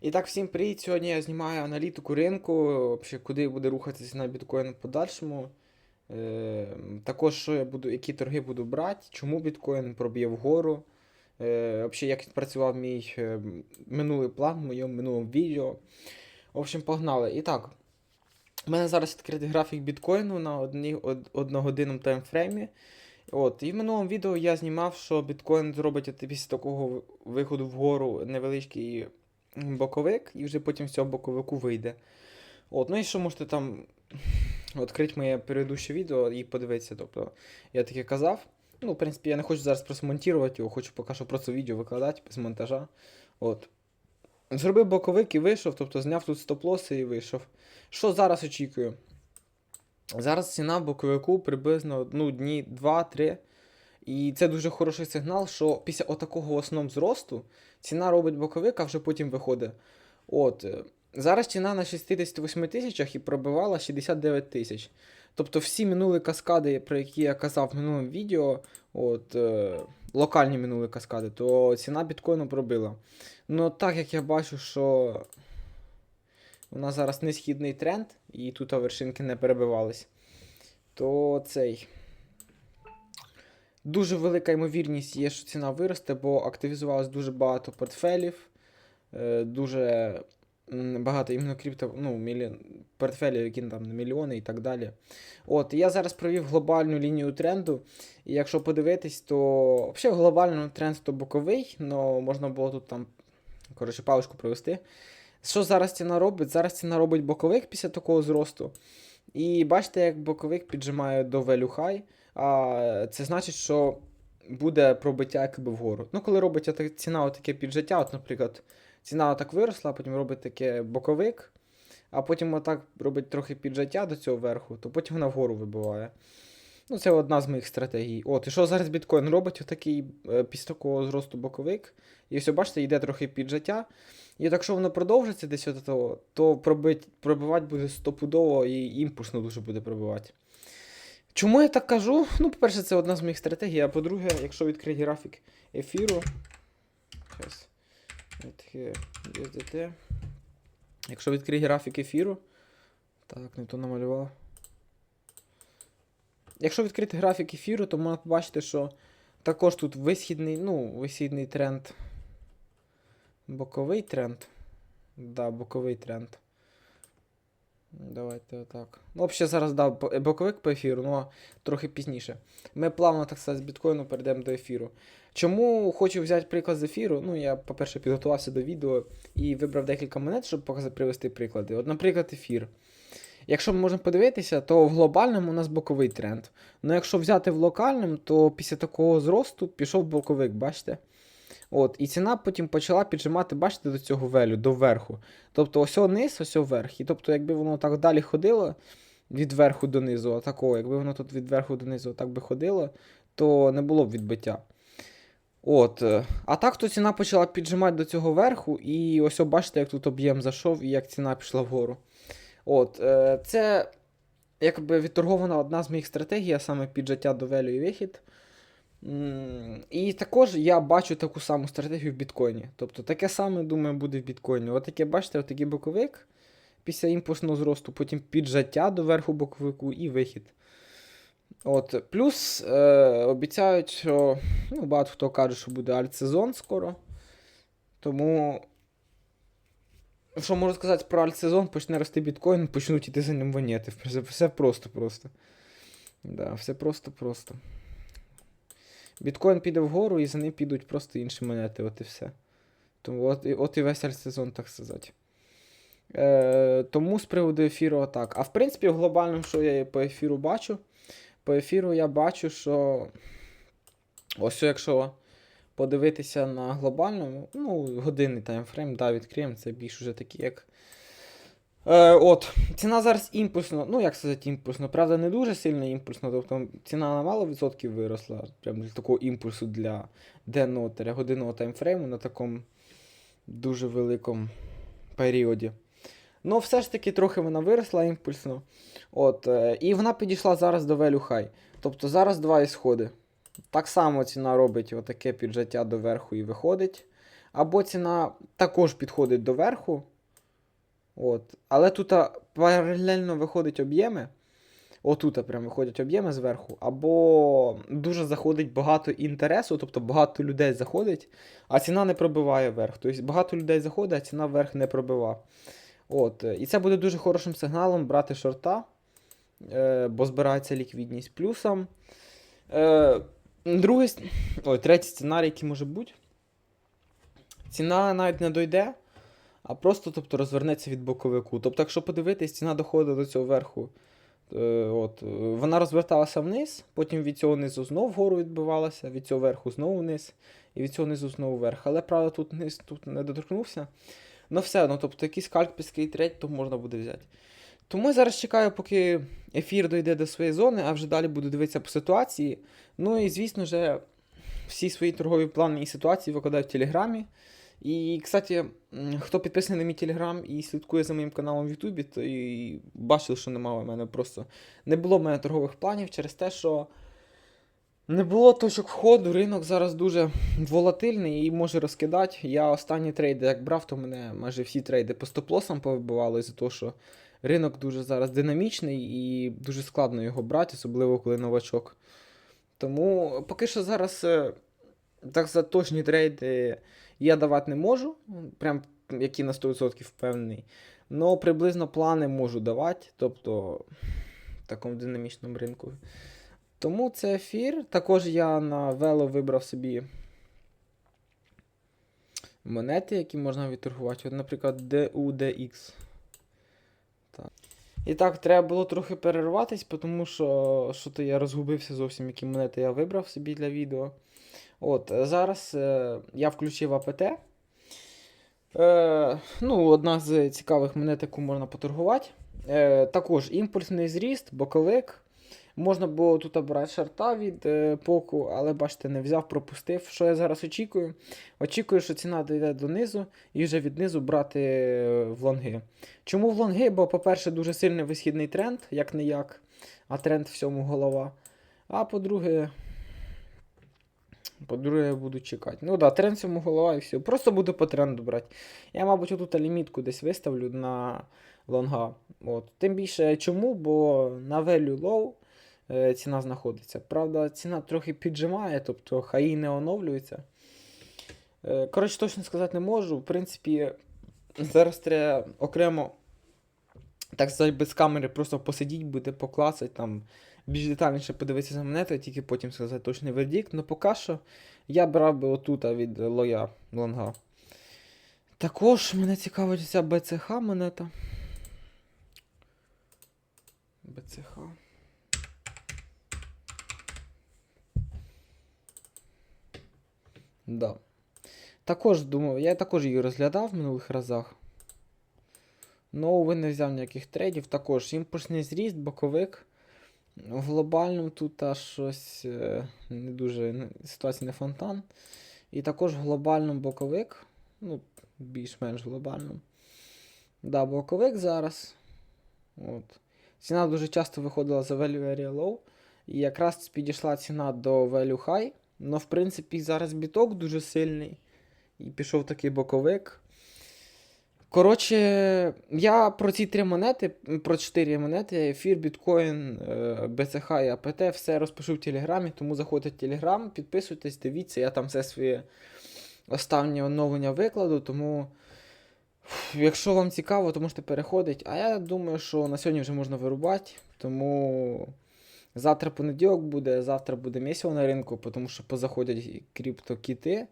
І так, всім привіт! Сьогодні я знімаю аналітику ринку, куди буде рухатися на біткоін в подальшому. Е, також що я буду, які торги буду брати, чому біткоін проб'є вгору. Е, вообще, як працював мій е, минулий план в моєму минулому відео. В общем, погнали. І так, у мене зараз відкритий графік біткоїну на одні, од, одногодинному таймфреймі. От, і в минулому відео я знімав, що біткоін зробить після такого виходу вгору невеличкий боковик, і вже потім з цього боковику вийде. От, ну і що можете там відкрити моє передуще відео і подивитися. Тобто, я таке казав. Ну, в принципі, я не хочу зараз просто монтувати його, хочу поки що просто відео викладати без монтажа. От. Зробив боковик і вийшов, тобто зняв тут стоп-лоси і вийшов. Що зараз очікую? Зараз ціна боковику приблизно ну, дні 2-3. І це дуже хороший сигнал, що після отакого основного зросту ціна робить боковик, а вже потім виходить. От. е, Зараз ціна на 68 тисячах і пробивала 69 тисяч. Тобто всі минулі каскади, про які я казав в минулому відео, от, е, локальні минулі каскади, то ціна біткоїну пробила. Ну, так як я бачу, що у нас зараз несхідний тренд, і тут вершинки не перебивались, то цей. Дуже велика ймовірність є, що ціна виросте, бо активізувалось дуже багато портфелів, е, дуже багато іменно крипто, ну, мілі... портфелів, які там на мільйони і так далі. От, я зараз провів глобальну лінію тренду, і якщо подивитись, то взагалі глобальний тренд то боковий, але можна було тут там, коротше, паличку провести. Що зараз ціна робить? Зараз ціна робить боковик після такого зросту. І бачите, як боковик піджимає до value high, а це значить, що буде пробиття якби вгору. Ну, коли робить ота- ціна отаке піджиття, от, наприклад, ціна отак виросла, потім робить таке боковик, а потім отак робить трохи піджиття до цього верху, то потім вона вгору вибиває. Ну, це одна з моїх стратегій. От, і що зараз біткоін робить? Отакий е, після такого зросту боковик. І все, бачите, йде трохи піджиття. І якщо воно продовжиться десь от того, то пробить, пробивати буде стопудово і імпульсно дуже буде пробивати. Чому я так кажу? Ну, по-перше, це одна з моїх стратегій, а по-друге, якщо відкрити графік ефіру. Якщо відкрити графік ефіру. Так, не то намалював. Якщо відкрити графік ефіру, то можна побачити, що також тут висхідний, ну, висхідний тренд. Боковий тренд. Да, боковий тренд. Давайте отак. Ну, взагалі зараз дав боковик по ефіру, але трохи пізніше. Ми плавно, так сказати, з біткоїну перейдемо до ефіру. Чому хочу взяти приклад з ефіру? Ну, я, по-перше, підготувався до відео і вибрав декілька монет, щоб привести приклади. От, наприклад, ефір. Якщо ми можемо подивитися, то в глобальному у нас боковий тренд. Ну, якщо взяти в локальному, то після такого зросту пішов боковик, бачите? От, і ціна потім почала піджимати, бачите, до цього велю, до верху. Тобто ось низ, ось вверх. І тобто, якби воно так далі ходило від верху до низу, отакого, якби воно тут від верху до низу так би ходило, то не було б відбиття. От. е, А так то ціна почала піджимати до цього верху, і ось бачите, як тут об'єм зайшов і як ціна пішла вгору. От, е, це якби відторгована одна з моїх стратегій, а саме піджаття до велю і вихід. І також я бачу таку саму стратегію в біткоїні. Тобто таке саме, думаю, буде в біткоїні. Отаке, бачите, отакий боковик після імпульсного зросту, потім піджаття до верху боковику і вихід. От. Плюс е, обіцяють, що ну, багато хто каже, що буде альтсезон скоро. Тому, що можу сказати про альтсезон, почне рости біткоін, почнуть іти за ним. Все, все просто-просто. Да, все просто-просто. Біткоін піде вгору і за ним підуть просто інші монети, от і все. Тому от, і- от і весь альтсезон, так сказати. Е, тому з приводу ефіру отак. А в принципі, в глобальному, що я по ефіру бачу, по ефіру я бачу, що ось якщо подивитися на глобальному, ну, годинний таймфрейм, да, відкриємо, це більш уже такі, як. Е, от, ціна зараз імпульсно, ну як сказати, імпульсно, правда, не дуже сильно імпульсно, тобто ціна на мало відсотків виросла, прям для такого імпульсу для денного годинного таймфрейму на такому дуже великому періоді. Ну, все ж таки трохи вона виросла імпульсно. От, е, і вона підійшла зараз до value high. Тобто зараз два ісходи. Так само ціна робить отаке піджаття до верху і виходить. Або ціна також підходить до верху. От. Але тут паралельно виходить об'єми. Отут прям виходять об'єми зверху, або дуже заходить багато інтересу, тобто багато людей заходить, а ціна не пробиває верх. Тобто багато людей заходить, а ціна вверх не пробива. От. І це буде дуже хорошим сигналом брати шорта, е, бо збирається ліквідність плюсом. Е, другий, ой, третій сценарій, який може бути. Ціна навіть не дойде, а просто тобто, розвернеться від боковику. Тобто, якщо подивитись, ціна доходить до цього верху. Е, от, е, вона розверталася вниз, потім від цього низу знову вгору відбивалася, від цього верху знову вниз, і від цього низу знову вверх. Але правда тут низ тут не доторкнувся. Ну все, ну тобто якийсь кальпівський трейд, то можна буде взяти. Тому я зараз чекаю, поки ефір дойде до своєї зони, а вже далі буду дивитися по ситуації. Ну і звісно вже всі свої торгові плани і ситуації викладаю в Телеграмі. І, кстати, хто підписаний на мій телеграм і слідкує за моїм каналом в Ютубі, то і бачив, що немає в мене просто. Не було в мене торгових планів через те, що не було точок входу, ринок зараз дуже волатильний і може розкидати. Я останні трейди, як брав, то мене майже всі трейди по стоп-лосам повибивали за те, що ринок дуже зараз динамічний і дуже складно його брати, особливо коли новачок. Тому поки що зараз е, так за точні трейди я давати не можу, прям які на 100% впевнений. Но приблизно плани можу давати, тобто в такому динамічному ринку. Тому це ефір. Також я на вело вибрав собі монети, які можна відторгувати. От, наприклад, DUDX. Так. І так, треба було трохи перерватись, тому що, що то я розгубився зовсім, які монети я вибрав собі для відео. От, е, зараз е, я включив АПТ. Е, ну, одна з цікавих монет, яку можна поторгувати. Е, також імпульсний зріст, боковик. Можна було тут обрати шарта від е, поку, але бачите, не взяв, пропустив. Що я зараз очікую? Очікую, що ціна дійде донизу і вже від низу брати е, в лонги. Чому в лонги? Бо, по-перше, дуже сильний висхідний тренд, як не як, а тренд всьому голова. А по-друге, по-друге, я буду чекати. Ну так, да, тренд всьому голова і все. Просто буду по тренду брати. Я, мабуть, отут лімітку десь виставлю на лонга. От. Тим більше чому? Бо на value low е, ціна знаходиться. Правда, ціна трохи піджимає, тобто хаї не оновлюється. Е, коротше, точно сказати не можу. В принципі, зараз треба окремо, так сказати, без камери просто посидіти, буде поклацати там. Більш детальніше подивитися за монету, тільки потім сказати точний вердикт. Ну поки що я брав би отута від лоя лонга. Також мене цікавить ця БЦХ монета. БЦХ. Да. Також думав, я також її розглядав в минулих разах. Ну, ви не взяв ніяких трейдів. Також імпульсний зріст, боковик. В глобальному тут аж щось е, не дуже ситуація не фонтан. І також в глобальному боковик. Ну, більш-менш глобальному. Да, боковик зараз. От. Ціна дуже часто виходила за value area low. І якраз підійшла ціна до value high. Ну, в принципі, зараз біток дуже сильний. І пішов такий боковик. Коротше, я про ці три монети, про чотири монети, ефір, біткоін, е, БЦХ і АПТ, все розпишу в Телеграмі, тому заходьте в Телеграм, підписуйтесь, дивіться, я там все своє останнє оновлення викладу, тому якщо вам цікаво, то можете переходити. А я думаю, що на сьогодні вже можна вирубати, тому завтра понеділок буде, завтра буде місяць на ринку, тому що позаходять криптокіти.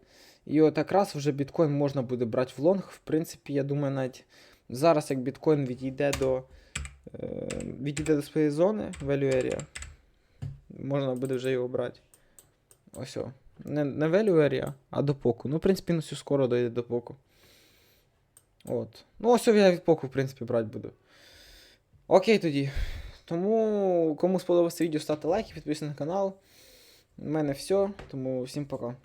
І от якраз вже біткоін можна буде брати в лонг. В принципі, я думаю, навіть зараз, як біткоін відійде до е, відійде до своєї зони value area, можна буде вже його брати. Ось. о. Не, не value area, а до поку. Ну, в принципі, ну все скоро дойде до поку. От. Ну, ось я від поку, в принципі, брати буду. Окей тоді. Тому, кому сподобалося відео, ставте лайки, підписуйтесь на канал. У мене все, тому всім пока.